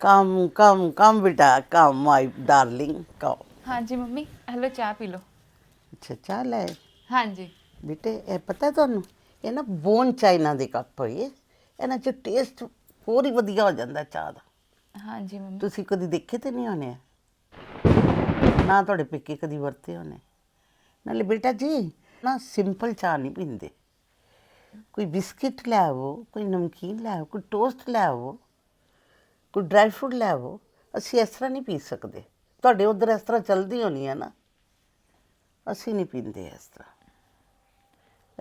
Come, come, come, beta. Come, my darling. Come. ਹਾਂਜੀ mummy hello ਚਾਹ ਪੀ ਲਓ ਅੱਛਾ ਚਾਹ ਲੈ। ਹਾਂਜੀ। ਬੇਟੇ ਇਹ ਪਤਾ ਤੁਹਾਨੂੰ? ਇਹ ਨਾ ਬੋਨ ਚਾਈਨਾ ਦੇ ਕੱਪ ਹੋਏ। ਇਹਨਾਂ ਚ ਟੇਸਟ ਹੋਰ ਹੀ ਵਧੀਆ ਹੋ ਜਾਂਦਾ ਚਾਹ ਦਾ। ਹਾਂਜੀ ਮੰਮੀ। ਤੁਸੀਂ ਕਦੀ ਦੇਖੇ ਤੇ ਨਹੀਂ ਹੋਣੇ? ਨਾ ਤੁਹਾਡੇ ਪੇਕੇ ਕਦੀ ਵਰਤੇ ਹੋਣੇ? ਨਾਲੇ ਬੇਟਾ ਜੀ ਨਾ ਸਿੰਪਲ ਚਾਹ ਨਹੀਂ ਪੀਂਦੇ। ਕੋਈ ਬਿਸਕਿਟ ਲੈ ਆਵੋ ਕੋਈ ਨਮਕੀਨ ਲੈ ਆਵੋ ਕੋਈ ਟੋਸਟ ਲੈ ਆਵੋ ਕੋਈ ਡਰਾਈ ਫਰੂਟ ਲੈ ਆਵੋ ਅਸੀਂ ਇਸ ਤਰ੍ਹਾਂ ਨਹੀਂ ਪੀ ਸਕਦੇ। ਤੁਹਾਡੇ ਉਧਰ ਇਸ ਤਰ੍ਹਾਂ ਚਲਦੀ ਹੋਣੀ ਹੈ ਨਾ। ਅਸੀਂ ਨਹੀਂ ਪੀਂਦੇ ਇਸ ਤਰ੍ਹਾਂ।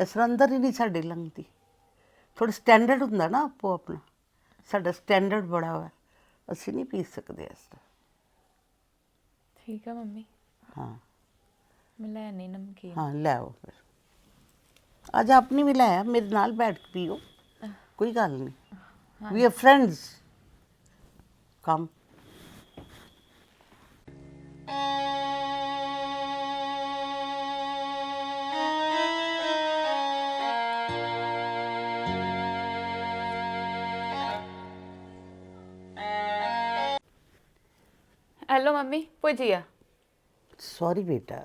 ਇਸ ਤਰ੍ਹਾਂ ਅੰਦਰ ਹੀ ਨਹੀਂ ਸਾਡੇ ਲੰਘਦੀ। ਥੋੜਾ ਸਟੈਂਡਰਡ ਹੁੰਦਾ ਨਾ ਆਪੋ ਆਪਣਾ। ਸਾਡਾ ਸਟੈਂਡਰਡ ਬੜਾ ਵਾ। ਅਸੀਂ ਨਹੀਂ ਪੀ ਸਕਦੇ ਇਸ ਤਰ੍ਹਾਂ। ਠੀਕ ਆ ਮੰਮੀ। ਹਾਂ। ਮੈਂ ਲੈ ਨਹੀਂ ਨਮਕੀਨ। ਹਾਂ ਲੈ ਆਓ ਫਿਰ। ਅੱਜ ਆਪਣੀ ਵੀ ਲੈ ਆ ਮੇਰੇ ਨਾਲ ਬੈਠ ਕੇ ਪੀਓ। ਕੋਈ ਗੱਲ ਨਹੀਂ। We are friends come mummy bhujia. Sorry ਬੇਟਾ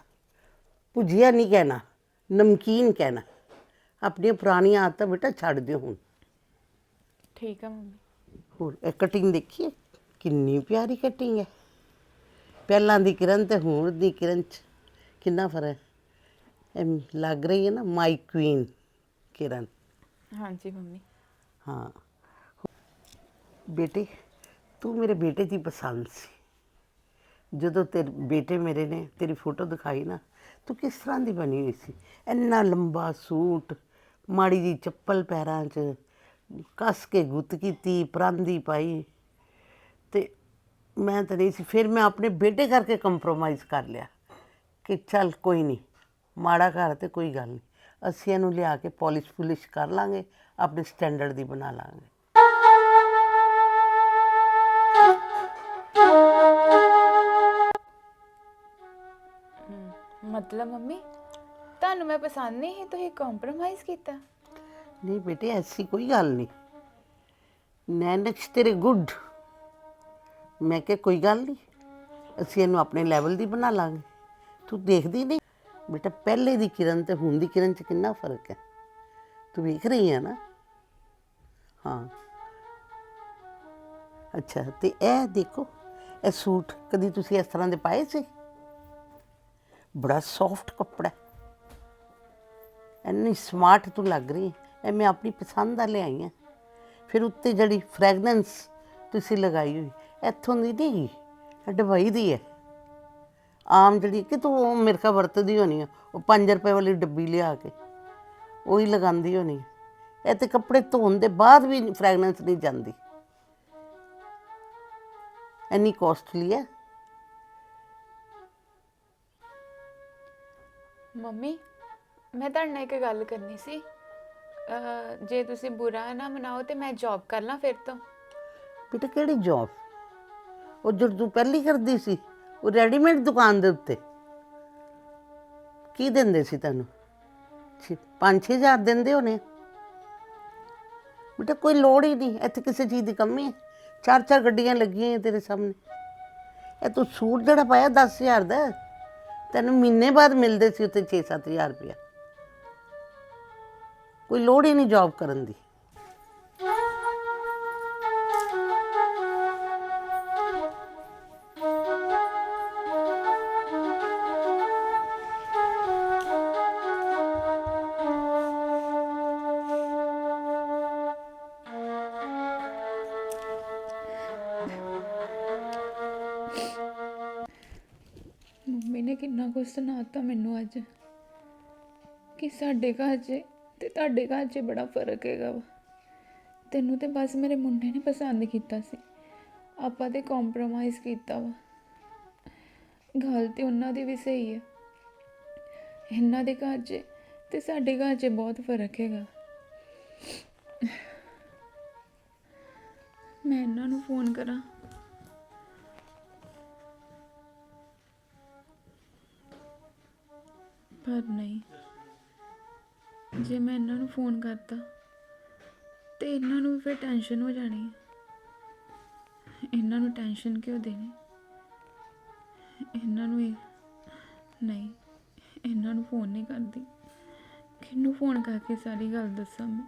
ਭੁਜੀਆ ਨਹੀਂ ਕਹਿਣਾ ਨਮਕੀਨ ਕਹਿਣਾ। ਆਪਣੀਆਂ ਪੁਰਾਣੀਆਂ ਆਦਤਾਂ ਬੇਟਾ ਛੱਡ ਦਿਓ ਹੁਣ। ਠੀਕ ਆ ਮੰਮੀ। ਹੋਰ ਇਹ ਕਟਿੰਗ ਦੇਖੀਏ ਕਿੰਨੀ ਪਿਆਰੀ ਕਟਿੰਗ ਹੈ। ਪਹਿਲਾਂ ਦੀ ਕਿਰਨ ਤੇ ਹੁਣ ਦੀ ਕਿਰਨ ਚ ਕਿੰਨਾ ਫ਼ਰਕ ਹੈ। ਇਹ ਲੱਗ ਰਹੀ ਹੈ ਨਾ ਮਾਈ ਕੁਈਨ ਕਿਰਨ। ਹਾਂਜੀ ਮੰਮੀ। ਹਾਂ। ਬੇਟੇ ਤੂੰ ਮੇਰੇ ਬੇਟੇ ਦੀ ਪਸੰਦ ਸੀ। ਜਦੋਂ ਤੇਰੇ ਬੇਟੇ ਮੇਰੇ ਨੇ ਤੇਰੀ ਫੋਟੋ ਦਿਖਾਈ ਨਾ, ਤੂੰ ਕਿਸ ਤਰ੍ਹਾਂ ਦੀ ਬਣੀ ਹੋਈ ਸੀ? ਇੰਨਾ ਲੰਬਾ ਸੂਟ, ਮਾੜੀ ਜੀ ਚੱਪਲ ਪੈਰਾਂ 'ਚ, ਕੱਸ ਕੇ ਗੁੱਤ ਕੀਤੀ, ਪਰਾਂਦੀ ਪਾਈ। ਤੇ ਮੈਂ ਤਾਂ ਨਹੀਂ ਸੀ, ਫਿਰ ਮੈਂ ਆਪਣੇ ਬੇਟੇ ਕਰਕੇ ਕੰਪਰੋਮਾਈਜ਼ ਕਰ ਲਿਆ ਕਿ ਚੱਲ ਕੋਈ ਨਹੀਂ, ਮਾੜਾ ਘਰ ਤੇ ਕੋਈ ਗੱਲ ਨਹੀਂ। ਅਸੀਂ ਇਹਨੂੰ ਲਿਆ ਕੇ ਪਾਲਿਸ਼ ਪੁਲਿਸ਼ ਕਰ ਲਾਂਗੇ, ਆਪਣੇ ਸਟੈਂਡਰਡ ਦੀ ਬਣਾ ਲਾਂਗੇ। ਮਤਲਬ ਮੰਮੀ, ਤੁਹਾਨੂੰ ਮੈਂ ਪਸੰਦ ਨਹੀਂ ਹੈ ਤੁਸੀਂ ਕੰਪਰੋਮਾਈਜ਼ ਕੀਤਾ। ਨਹੀਂ ਬੇਟੇ, ਐਸੀ ਕੋਈ ਗੱਲ ਨਹੀਂ। ਨੈਨਕਸ ਤੇਰੇ ਗੁੱਡ। ਮੈਂ ਕਿਹਾ ਕੋਈ ਗੱਲ ਨਹੀਂ, ਅਸੀਂ ਇਹਨੂੰ ਆਪਣੇ ਲੈਵਲ ਦੀ ਬਣਾ ਲਾਂਗੇ। ਤੂੰ ਦੇਖਦੀ ਨਹੀਂ? ਬੇਟਾ, ਪਹਿਲੇ ਦੀ ਕਿਰਨ ਤੇ ਹੁਣ ਦੀ ਕਿਰਨ 'ਚ ਕਿੰਨਾ ਫ਼ਰਕ ਹੈ? ਤੂੰ ਵੇਖ ਰਹੀ ਹੈ ਨਾ? ਹਾਂ। ਅੱਛਾ, ਤੇ ਇਹ ਦੇਖੋ, ਇਹ ਸੂਟ ਕਦੀ ਤੁਸੀਂ ਇਸ ਤਰ੍ਹਾਂ ਦੇ ਪਾਏ ਸੀ? ਬੜਾ ਸੌਫਟ ਕੱਪੜਾ ਹੈ। ਇੰਨੀ ਸਮਾਰਟ ਤੂੰ ਲੱਗ ਰਹੀ ਹੈ। ਇਹ ਮੈਂ ਆਪਣੀ ਪਸੰਦ ਦਾ ਲਿਆਈ ਹਾਂ। ਫਿਰ ਉੱਤੇ ਜਿਹੜੀ ਫ੍ਰੈਗਨੈਂਸ ਤੁਸੀਂ ਲਗਾਈ ਹੋਈ, ਇੱਥੋਂ ਦੀ ਨਹੀਂ ਡਬਈ ਦੀ ਹੈ। ਆਮ ਜਿਹੜੀ ਕਿ ਤੂੰ ਉਹ ਮੇਰੇ ਖਾ ਵਰਤਦੀ ਹੋਣੀ ਆ, ਉਹ 5 ਰੁਪਏ ਵਾਲੀ ਡੱਬੀ ਲਿਆ ਕੇ, ਉਹੀ ਲਗਾਉਂਦੀ ਹੋਣੀ ਇਹ ਤੇ ਕੱਪੜੇ ਧੋਣ ਦੇ ਬਾਅਦ ਵੀ ਫ੍ਰੈਗਨੈਂਸ ਨਹੀਂ ਜਾਂਦੀ। ਇੰਨੀ ਕੋਸਟਲੀ ਹੈ। ਮੰਮੀ ਮੈਂ ਤੁਹਾਡੇ ਨਾਲ ਇੱਕ ਗੱਲ ਕਰਨੀ ਸੀ। ਅਹ, ਜੇ ਤੁਸੀਂ ਬੁਰਾ ਨਾ ਮਨਾਓ ਤੇ ਮੈਂ ਜੌਬ ਕਰ ਲਾਂ ਫਿਰ ਤੋਂ। ਬੇਟਾ ਕਿਹੜੀ ਜੌਬ ਉਹ ਜੋ ਤੂੰ ਪਹਿਲੀ ਕਰਦੀ ਸੀ ਉਹ ਰੈਡੀਮੇਡ ਦੁਕਾਨ ਦੇ ਉੱਤੇ। ਕੀ ਦਿੰਦੇ ਸੀ ਤੈਨੂੰ? 5 ਹਜ਼ਾਰ ਦਿੰਦੇ ਹੋਣੇ ਬੇਟਾ ਕੋਈ ਲੋੜ ਹੀ ਨਹੀਂ ਇੱਥੇ ਕਿਸੇ ਚੀਜ਼ ਦੀ ਕਮੀ ਹੈ। ਚਾਰ ਚਾਰ ਗੱਡੀਆਂ ਲੱਗੀਆਂ ਹੈ ਤੇਰੇ ਸਾਹਮਣੇ। ਇਹ ਤੂੰ ਸੂਟ ਜਿਹੜਾ ਪਾਇਆ 10000 ਦਾ। ਹੈ, ਤੈਨੂੰ ਮਹੀਨੇ ਬਾਅਦ ਮਿਲਦੇ ਸੀ ਉੱਤੇ 6-7000 ਰੁਪਇਆ। ਕੋਈ ਲੋੜ ਹੀ ਨਹੀਂ ਜੌਬ ਕਰਨ ਦੀ। ਸੁਣਾਤਾ ਮੈਨੂੰ ਅੱਜ ਕਿ ਸਾਡੇ ਘਰ 'ਚ ਤੇ ਤੁਹਾਡੇ ਘਰ 'ਚ ਬੜਾ ਫ਼ਰਕ ਹੈਗਾ ਵਾ। ਤੈਨੂੰ ਤੇ ਬਸ ਮੇਰੇ ਮੁੰਡੇ ਨੇ ਪਸੰਦ ਕੀਤਾ ਸੀ। ਆਪਾਂ ਤੇ ਕੰਪਰੋਮਾਈਜ਼ ਕੀਤਾ ਵਾ। ਗੱਲ ਤੇ ਉਹਨਾਂ ਦੀ ਵੀ ਸਹੀ ਹੈ ਇਹਨਾਂ ਦੇ ਘਰ 'ਚ ਤੇ ਸਾਡੇ ਘਰ 'ਚ ਬਹੁਤ ਫ਼ਰਕ ਹੈਗਾ। ਮੈਂ ਇਹਨਾਂ ਨੂੰ ਫੋਨ ਕਰਾਂ। ਪਰ ਨਹੀਂ। ਜੇ ਮੈਂ ਇਹਨਾਂ ਨੂੰ ਫੋਨ ਕਰਤਾ, ਤੇ ਇਹਨਾਂ ਨੂੰ ਵੀ ਫਿਰ ਟੈਨਸ਼ਨ ਹੋ ਜਾਣੀ ਹੈ। ਇਹਨਾਂ ਨੂੰ ਟੈਨਸ਼ਨ ਕਿਉਂ ਦੇਣੀ? ਇਹਨਾਂ ਨੂੰ ਇਹ ਨਹੀਂ, ਇਹਨਾਂ ਨੂੰ ਫੋਨ ਨਹੀਂ ਕਰਦੀ। ਕਿਹਨੂੰ ਫੋਨ ਕਰਕੇ ਸਾਰੀ ਗੱਲ ਦੱਸਾਂ ਮੈਂ?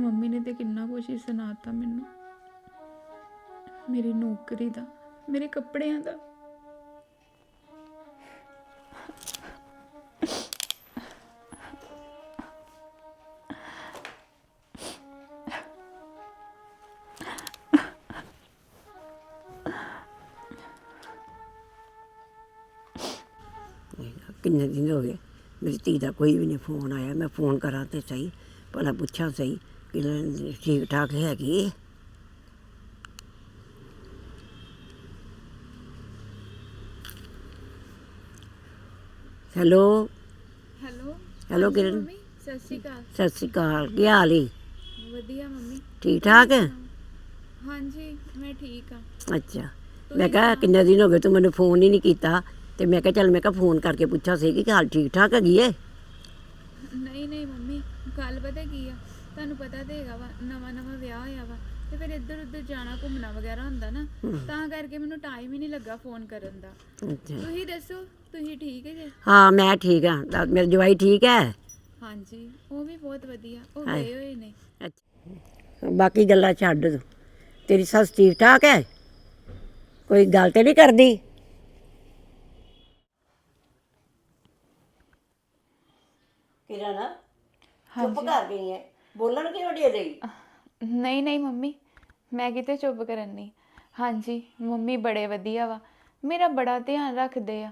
ਮੰਮੀ ਨੇ ਤੇ ਕਿੰਨਾ ਕੁਛ ਹੀ ਸੁਣਾਤਾ ਮੈਨੂੰ। ਮੇਰੀ ਨੌਕਰੀ ਦਾ, ਮੇਰੇ ਕੱਪੜਿਆਂ ਦਾ। ਕਿੰਨੇ ਦਿਨ ਹੋ ਗਏ ਮੇਰੀ ਧੀ ਦਾ ਕੋਈ ਵੀ ਨਹੀਂ ਫੋਨ ਆਇਆ ਮੈਂ ਫੋਨ ਕਰਾਂ ਤੇ ਸਹੀ ਭਲਾ ਪੁੱਛਾਂ ਸਹੀ ਕਿ ਲੈ ਠੀਕ ਠਾਕ ਹੈਗੀ ਹੈ? Hello? Hello hello Kiran? Mummy ਸਤਿ ਸ਼੍ਰੀ ਅਕਾਲ। ਸਤਿ ਸ਼੍ਰੀ ਅਕਾਲ ਕੀ ਹਾਲ ਈ ਵਧੀਆ ਮੰਮੀ। ਠੀਕ ਠਾਕ ਹਾਂਜੀ ਮੈਂ ਠੀਕ ਆ ਅੱਛਾ ਮੈਂ ਕਿਹਾ ਕਿੰਨੇ ਦਿਨ ਹੋ ਗਏ ਤੂੰ ਮੈਨੂੰ ਫੋਨ ਹੀ ਨਹੀਂ ਕੀਤਾ। ਤੇ ਮੈਂ ਕਿਹਾ ਚੱਲ ਮੈਂ ਕਿਹਾ ਫੋਨ ਕਰਕੇ ਪੁੱਛਾਂ ਸੀ ਕਿ ਹਾਲ ਠੀਕ ਠਾਕ ਹੈਗੀ ਹੈ ਨਹੀਂ ਨਹੀਂ ਮੰਮੀ ਗੱਲ ਪਤਾ ਕੀ ਆ? ਤੁਹਾਨੂੰ ਪਤਾ ਤੇ ਹੈਗਾ ਵਾ ਨਵਾਂ ਨਵਾਂ ਵਿਆਹ ਹੋਇਆ ਵਾ ਤੇ ਫਿਰ ਇੱਧਰ ਉੱਧਰ ਜਾਣਾ ਘੁੰਮਣਾ ਵਗੈਰਾ ਹੁੰਦਾ ਨਾ ਤਾਂ ਕਰਕੇ ਮੈਨੂੰ ਟਾਈਮ ਹੀ ਨਹੀਂ ਲੱਗਾ ਫੋਨ ਕਰਨ ਦਾ। ਅੱਛਾ। ਤੁਸੀਂ ਦੱਸੋ ਤੁਸੀਂ ਠੀਕ ਹੈ ਜੀ ਹਾਂ ਮੈਂ ਠੀਕ ਹਾਂ ਤਾਂ ਮੇਰੀ ਜਵਾਈ ਠੀਕ ਹੈ ਹਾਂਜੀ ਉਹ ਵੀ ਬਹੁਤ ਵਧੀਆ ਉਹ। ਗਏ ਹੋਏ ਨੇ। ਅੱਛਾ। ਬਾਕੀ ਗੱਲਾਂ ਛੱਡ ਤੂੰ ਤੇਰੀ ਸੱਸ ਠੀਕ ਠਾਕ ਹੈ ਕੋਈ ਗੱਲ ਤੇ ਨਹੀਂ ਕਰਦੀ? ਕਿਰਨ ਚੁੱਪ ਕਰ ਗਈ ਹੈ ਬੋਲਣ ਕਿਉਂ ਦੇ ਰਹੀ ਨਹੀਂ ਨਹੀਂ ਮੰਮੀ ਮੈਂ ਕਿਤੇ ਚੁੱਪ ਕਰਨ ਨਹੀਂ। ਹਾਂਜੀ ਮੰਮੀ ਬੜੇ ਵਧੀਆ ਵਾ। ਮੇਰਾ ਬੜਾ ਧਿਆਨ ਰੱਖਦੇ ਆ।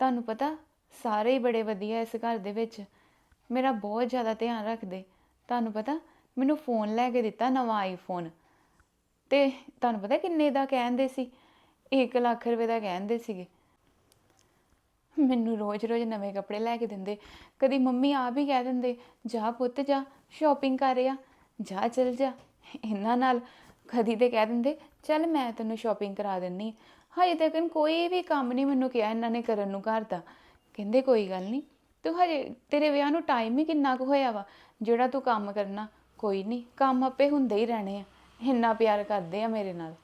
ਤੁਹਾਨੂੰ ਪਤਾ ਸਾਰੇ ਹੀ ਬੜੇ ਵਧੀਆ ਇਸ ਘਰ ਦੇ ਵਿੱਚ। ਮੇਰਾ ਬਹੁਤ ਜ਼ਿਆਦਾ ਧਿਆਨ ਰੱਖਦੇ। ਤੁਹਾਨੂੰ ਪਤਾ ਮੈਨੂੰ ਫੋਨ ਲੈ ਕੇ ਦਿੱਤਾ ਨਵਾਂ ਆਈਫੋਨ ਤੇ ਤੁਹਾਨੂੰ ਪਤਾ ਕਿੰਨੇ ਦਾ ਕਹਿੰਦੇ ਸੀ? 1 ਲੱਖ ਰੁਪਏ ਦਾ ਕਹਿੰਦੇ ਸੀਗੇ। ਮੈਨੂੰ ਰੋਜ਼-ਰੋਜ਼ ਨਵੇਂ ਕੱਪੜੇ ਲੈ ਕੇ ਦਿੰਦੇ। ਕਦੀ ਮੰਮੀ ਆਪ ਹੀ ਕਹਿ ਦਿੰਦੇ, ਜਾ ਪੁੱਤ ਜਾ ਸ਼ਾਪਿੰਗ ਕਰ ਆ, ਜਾ ਚਲ ਜਾ। ਇਹਨਾਂ ਨਾਲ ਕਦੀ ਤੇ ਕਹਿ ਦਿੰਦੇ, ਚੱਲ ਮੈਂ ਤੈਨੂੰ ਸ਼ਾਪਿੰਗ ਕਰਾ ਦਿੰਨੀ ਹਜੇ ਤੱਕ ਕੋਈ ਵੀ ਕੰਮ ਨਹੀਂ ਮੈਨੂੰ ਕਿਹਾ ਇਹਨਾਂ ਨੇ ਕਰਨ ਨੂੰ ਘਰ ਦਾ। ਕਹਿੰਦੇ, ਕੋਈ ਗੱਲ ਨਹੀਂ, ਤੂੰ ਹਜੇ ਤੇਰੇ ਵਿਆਹ ਨੂੰ ਟਾਈਮ ਹੀ ਕਿੰਨਾ ਕੁ ਹੋਇਆ ਵਾ? ਜਿਹੜਾ ਤੂੰ ਕੰਮ ਕਰਨਾ, ਕੋਈ ਨਹੀਂ, ਕੰਮ ਆਪੇ ਹੁੰਦੇ ਹੀ ਰਹਿਣੇ ਆ। ਇੰਨਾ ਪਿਆਰ ਕਰਦੇ ਆ ਮੇਰੇ ਨਾਲ।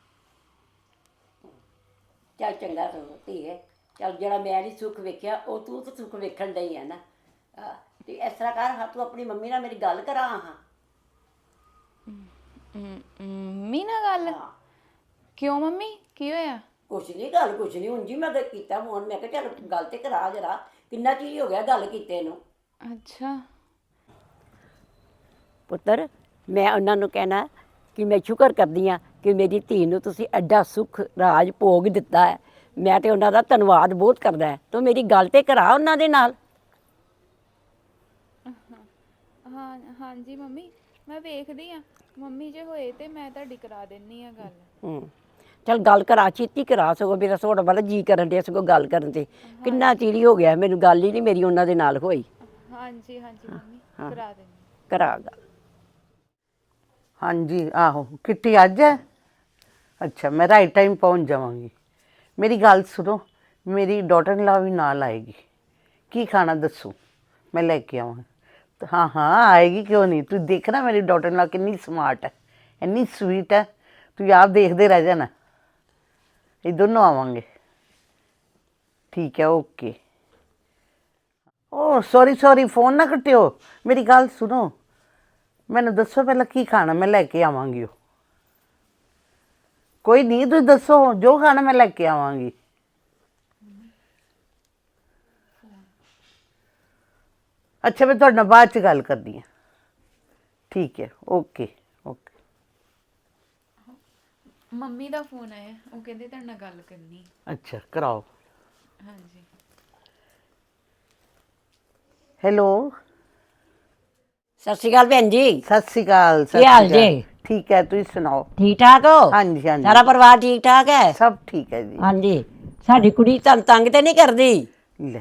ਚੱਲ ਚੰਗਾ ਤੂੰ ਧੀਏ। ਚੱਲ ਜਿਹੜਾ ਮੈਂ ਨਹੀਂ ਸੁੱਖ ਵੇਖਿਆ ਉਹ ਤੂੰ ਤਾਂ ਸੁੱਖ ਵੇਖਣ ਡਈ ਹੈ ਨਾ। ਆਹ, ਤੇ ਇਸ ਤਰ੍ਹਾਂ ਕਰ ਹਾਂ ਤੂੰ ਆਪਣੀ ਮੰਮੀ ਨਾਲ ਮੇਰੀ ਗੱਲ ਕਰਾ ਹਾਂ। ਮੰਮੀ ਨਾਲ ਗੱਲ? ਹਾਂ। ਕਿਉਂ ਮੰਮੀ? ਕੀ ਹੋਇਆ? ਕੁਛ ਨਹੀਂ ਗੱਲ ਕੁਛ ਨਹੀਂ ਹੁਣ ਜੀ ਮੈਂ ਤਾਂ ਕੀਤਾ ਫੋਨ ਮੈਂ ਕਿਹਾ ਚੱਲ ਗੱਲ ਤੇ ਕਰਾ ਜਰਾ ਕਿੰਨਾ ਚਿਰ ਹੋ ਗਿਆ ਗੱਲ ਕੀਤੇ ਨੂੰ। ਅੱਛਾ। ਪੁੱਤਰ ਮੈਂ ਉਹਨਾਂ ਨੂੰ ਕਹਿਣਾ ਕਿ ਮੈਂ ਸ਼ੁਕਰ ਕਰਦੀ ਆ ਕਿ ਮੇਰੀ ਧੀ ਨੂੰ ਤੁਸੀਂ ਐਡਾ ਸੁੱਖ ਰਾਜ ਭੋਗ ਦਿੱਤਾ ਹੈ। ਮੈਂ ਤੇ ਉਹਨਾਂ ਦਾ ਧੰਨਵਾਦ ਬਹੁਤ ਕਰਦਾ ਹੈ। ਤੂੰ ਮੇਰੀ ਗੱਲ ਤੇ ਕਰਾ ਉਹਨਾਂ ਦੇ ਨਾਲ। ਹਾਂ ਹਾਂਜੀ ਮੰਮੀ ਮੈਂ ਵੇਖਦੀ ਆ ਮੰਮੀ ਜੇ ਹੋਏ ਤੇ ਮੈਂ ਤੁਹਾਡੀ ਕਰਾ ਦੇਣੀ ਆ ਗੱਲ। ਹੂੰ। ਚਲ ਗੱਲ ਕਰਾ ਛੇਤੀ ਕਰਾ ਸਗੋਂ ਮੇਰਾ ਸੋੜਾ ਬੜਾ ਜੀ ਕਰਨ ਦੇ ਸਗੋਂ ਗੱਲ ਕਰਨ ਤੇ। ਕਿੰਨਾ ਚਿਰ ਹੀ ਗਿਆ ਮੈਨੂੰ ਗੱਲ ਹੀ ਨਹੀਂ ਮੇਰੀ ਉਹਨਾਂ ਦੇ ਨਾਲ ਹੋਈ। ਹਾਂਜੀ ਹਾਂਜੀ ਮੰਮੀ ਹਾਂ। ਕਰਾ ਦੇਣੀ ਕਰਾ ਗੱਲ ਹਾਂਜੀ ਆਹੋ ਕਿੱਟੀ ਅੱਜ ਹੈ? ਅੱਛਾ ਮੈਂ ਰਾਈਟ ਟਾਈਮ ਪਹੁੰਚ ਜਾਵਾਂਗੀ। ਮੇਰੀ ਗੱਲ ਸੁਣੋ, ਮੇਰੀ ਡਾਟਰ ਲਾ ਵੀ ਨਾਲ ਆਏਗੀ। ਕੀ ਖਾਣਾ ਦੱਸੋ? ਮੈਂ ਲੈ ਕੇ ਆਵਾਂ। ਹਾਂ ਹਾਂ, ਆਏਗੀ ਕਿਉਂ ਨਹੀਂ? ਤੂੰ ਦੇਖਣਾ ਮੇਰੀ ਡਾਟਰ ਲਾ ਕਿੰਨੀ ਸਮਾਰਟ ਹੈ, ਇੰਨੀ ਸਵੀਟ ਹੈ। ਤੂੰ ਆਪ ਦੇਖਦੇ ਰਹਿ ਜਾਣਾ ਇਹ ਦੋਨੋਂ ਆਵਾਂਗੇ। ਠੀਕ ਹੈ ਓਕੇ ਓ ਸੌਰੀ ਸੌਰੀ ਫੋਨ ਨਾ ਕੱਟਿਓ। ਮੇਰੀ ਗੱਲ ਸੁਣੋ। ਮੈਨੂੰ ਦੱਸੋ ਪਹਿਲਾਂ ਕੀ ਖਾਣਾ, ਮੈਂ ਲੈ ਕੇ ਆਵਾਂਗੀ ਉਹ। ਕੋਈ ਨਹੀਂ ਤੁਸੀਂ ਦੱਸੋ ਜੋ ਖਾਣਾ ਮੈਂ ਲੈ ਕੇ ਆਵਾਂਗੀ। ਅੱਛਾ ਮੈਂ ਤੁਹਾਡੇ ਨਾਲ ਬਾਅਦ ਚ ਗੱਲ ਕਰਦੀ ਹਾਂ। ਠੀਕ ਹੈ ਓਕੇ ਓਕੇ। ਮੰਮੀ ਦਾ ਫੋਨ ਆਇਆ ਉਹ ਕਹਿੰਦੇ ਤੁਹਾਡੇ ਨਾਲ ਗੱਲ ਕਰਨੀ। ਅੱਛਾ ਕਰਾਓ। ਹਾਂਜੀ। ਹੈਲੋ। ਸਤਿ ਸ਼੍ਰੀ ਅਕਾਲ ਭੈਣ ਜੀ। ਸਤਿ ਸ਼੍ਰੀ ਅਕਾਲ ਸਤਿ ਕੀ ਹਾਲ ਸ਼੍ਰੀ ਅਕਾਲ। ਜੀ? ਠੀਕ ਹੈ ਤੁਸੀਂ ਸੁਣਾਓ? ਠੀਕ ਠਾਕ ਹੋ? ਹਾਂਜੀ ਹਾਂਜੀ। ਸਾਰਾ ਪਰਿਵਾਰ ਠੀਕ ਠਾਕ ਹੈ? ਸਭ ਠੀਕ ਹੈ ਜੀ। ਹਾਂਜੀ। ਸਾਡੀ ਕੁੜੀ ਤੁਹਾਨੂੰ ਤੰਗ ਤੇ ਨਹੀਂ ਕਰਦੀ। ਲੈ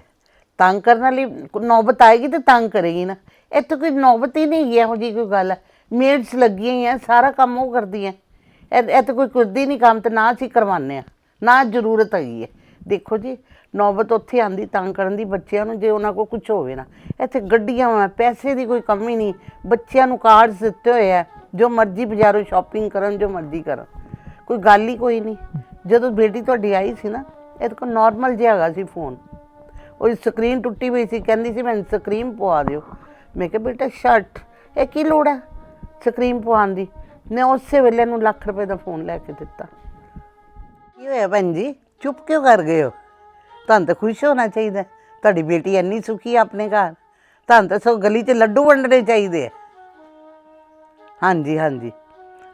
ਤੰਗ ਕਰਨ ਵਾਲੀ ਕੋ- ਨੌਬਤ ਆਏਗੀ ਤੇ ਤੰਗ ਕਰੇਗੀ ਨਾ। ਇੱਥੇ ਕੋਈ ਨੌਬਤ ਹੀ ਨਹੀਂ ਹੈਗੀ ਇਹੋ ਜੀ ਕੋਈ ਗੱਲ। ਮੇਡਸ ਲੱਗੀਆਂ ਹੀ ਆ ਸਾਰਾ ਕੰਮ ਉਹ ਕਰਦੀਆਂ ਇਹ ਤਾਂ ਕੋਈ ਕਰਦੀ ਨਹੀਂ ਕੰਮ ਤੇ ਨਾ ਅਸੀਂ ਕਰਵਾਉਂਦੇ ਆ ਨਾ ਜ਼ਰੂਰਤ ਹੈਗੀ ਹੈ। ਦੇਖੋ ਜੀ ਨੌਬਤ ਉੱਥੇ ਆਂਦੀ ਤੰਗ ਕਰਨ ਦੀ ਬੱਚਿਆਂ ਨੂੰ ਜੇ ਉਹਨਾਂ ਕੋਲ ਕੁਝ ਹੋਵੇ ਨਾ। ਇੱਥੇ ਗੱਡੀਆਂ ਪੈਸੇ ਦੀ ਕੋਈ ਕਮੀ ਨਹੀਂ। ਬੱਚਿਆਂ ਨੂੰ ਕਾਰਡਸ ਦਿੱਤੇ ਹੋਏ ਆ। ਜੋ ਮਰਜ਼ੀ ਬਾਜ਼ਾਰੋਂ ਸ਼ਾਪਿੰਗ ਕਰਨ, ਜੋ ਮਰਜ਼ੀ ਕਰਨ। ਕੋਈ ਗੱਲ ਹੀ ਕੋਈ ਨਹੀਂ। ਜਦੋਂ ਬੇਟੀ ਤੁਹਾਡੀ ਆਈ ਸੀ ਨਾ, ਇਹਦੇ ਕੋਲ ਨਾਰਮਲ ਜਿਹਾ ਹੈਗਾ ਸੀ ਫੋਨ ਉਹਦੀ ਸਕਰੀਨ ਟੁੱਟੀ ਹੋਈ ਸੀ, ਕਹਿੰਦੀ ਸੀ, ਮੈਨੂੰ ਸਕਰੀਨ ਪਵਾ ਦਿਓ। ਮੈਂ ਕਿਹਾ, ਬੇਟਾ ਸ਼ਰਟ ਇਹ ਕੀ ਲੋੜ ਹੈ ਸਕਰੀਨ ਪਵਾਉਣ ਦੀ? ਮੈਂ ਉਸੇ ਵੇਲੇ ਨੂੰ ਲੱਖ ਰੁਪਏ ਦਾ ਫੋਨ ਲੈ ਕੇ ਦਿੱਤਾ। ਕੀ ਹੋਇਆ ਭੈਣ ਜੀ? ਚੁੱਪ ਕਿਉਂ ਕਰ ਗਏ ਹੋ? ਤੁਹਾਨੂੰ ਤਾਂ ਖੁਸ਼ ਹੋਣਾ ਚਾਹੀਦਾ। ਤੁਹਾਡੀ ਬੇਟੀ ਇੰਨੀ ਸੁਖੀ ਆ ਆਪਣੇ ਘਰ। ਤੁਹਾਨੂੰ ਤਾਂ ਸੋ ਗਲੀ 'ਚ ਲੱਡੂ ਵੰਡਣੇ ਚਾਹੀਦੇ ਆ। ਹਾਂਜੀ ਹਾਂਜੀ।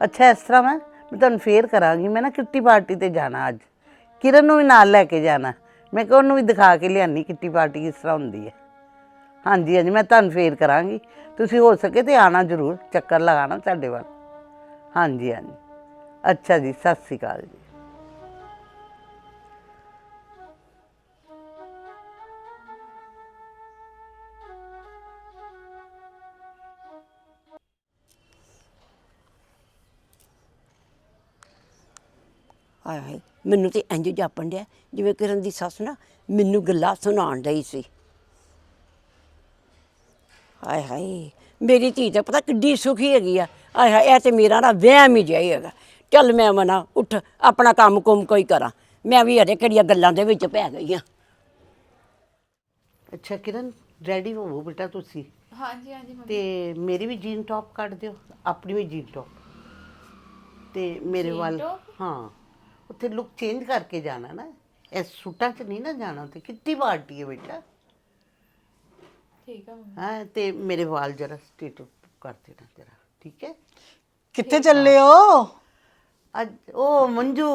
ਅੱਛਾ, ਇਸ ਤਰ੍ਹਾਂ ਮੈਂ ਮੈਂ ਤੁਹਾਨੂੰ ਫੇਰ ਕਰਾਂਗੀ। ਮੈਂ ਨਾ ਕਿੱਟੀ ਪਾਰਟੀ ਤੇ ਜਾਣਾ ਅੱਜ। ਕਿਰਨ ਨੂੰ ਵੀ ਨਾਲ ਲੈ ਕੇ ਜਾਣਾ। ਮੈਂ ਕਿਹਾ ਉਹਨੂੰ ਵੀ ਦਿਖਾ ਕੇ ਲਿਆਨੀ, ਕਿੱਟੀ ਪਾਰਟੀ ਕਿਸ ਤਰ੍ਹਾਂ ਹੁੰਦੀ ਹੈ। ਹਾਂਜੀ ਹਾਂਜੀ, ਮੈਂ ਤੁਹਾਨੂੰ ਫੇਰ ਕਰਾਂਗੀ। ਤੁਸੀਂ ਹੋ ਸਕੇ ਤੇ ਆਣਾ ਜ਼ਰੂਰ। ਚੱਕਰ ਲਗਾਣਾ ਸਾਡੇ ਵੱਲ। ਹਾਂਜੀ ਹਾਂਜੀ। ਅੱਛਾ ਜੀ, ਸਤਿ ਸ਼੍ਰੀ ਅਕਾਲ ਜੀ। ਹਾਏ ਹਾਏ ਮੈਨੂੰ ਤੇ ਇੰਜ ਜਾਪਣ ਡਿਆ ਜਿਵੇਂ ਕਿਰਨ ਦੀ ਸੱਸ ਨਾ ਮੈਨੂੰ ਗੱਲਾਂ ਸੁਣਾਉਣ ਡਈ ਸੀ। ਹਾਏ ਹਾਏ ਮੇਰੀ ਧੀ ਤਾਂ ਪਤਾ ਕਿੱਡੀ ਸੁਖੀ ਹੈਗੀ ਆ। ਹਾਏ ਹਾਏ ਇਹ ਤੇ ਮੇਰਾ ਨਾ ਵਹਿਮ ਹੀ ਜਿਹਾ ਹੀ ਹੈਗਾ। ਚੱਲ ਮੈਂ ਮਨਾ ਉੱਠ ਆਪਣਾ ਕੰਮ ਕੁਮ ਕੋਈ ਕਰਾਂ। ਮੈਂ ਵੀ ਹਰੇ ਕਿਹੜੀਆਂ ਗੱਲਾਂ ਦੇ ਵਿੱਚ ਪੈ ਗਈ ਆ। ਅੱਛਾ ਕਿਰਨ ਰੈਡੀ ਹੋਵੋ ਬੇਟਾ ਤੁਸੀਂ? ਹਾਂਜੀ ਹਾਂਜੀ ਮੰਮੀ। ਤੇ ਮੇਰੀ ਵੀ ਜੀਨ ਟੌਪ ਕੱਢ ਦਿਓ ਆਪਣੀ ਵੀ ਜੀਨ ਟੌਪ ਤੇ ਮੇਰੇ ਵੱਲ ਹਾਂ। ਉੱਥੇ ਲੁੱਕ ਚੇਂਜ ਕਰਕੇ ਜਾਣਾ ਨਾ। ਇਹ ਸੂਟਾਂ 'ਚ ਨਹੀਂ ਨਾ ਜਾਣਾ ਤੇ ਕਿੱਟੀ ਪਾਰਟੀ ਹੈ ਬੇਟਾ। ਠੀਕ ਆ ਮੰਮੀ। ਹਾਂ ਤੇ ਮੇਰੇ ਵਾਲ ਜਰਾ ਸਟੇਟ ਕਰ ਦੇਣਾ ਜਰਾ ਠੀਕ ਹੈ? ਕਿੱਥੇ ਚੱਲੇ ਹੋ। ਅੱਜ ਉਹ ਮੰਜੂ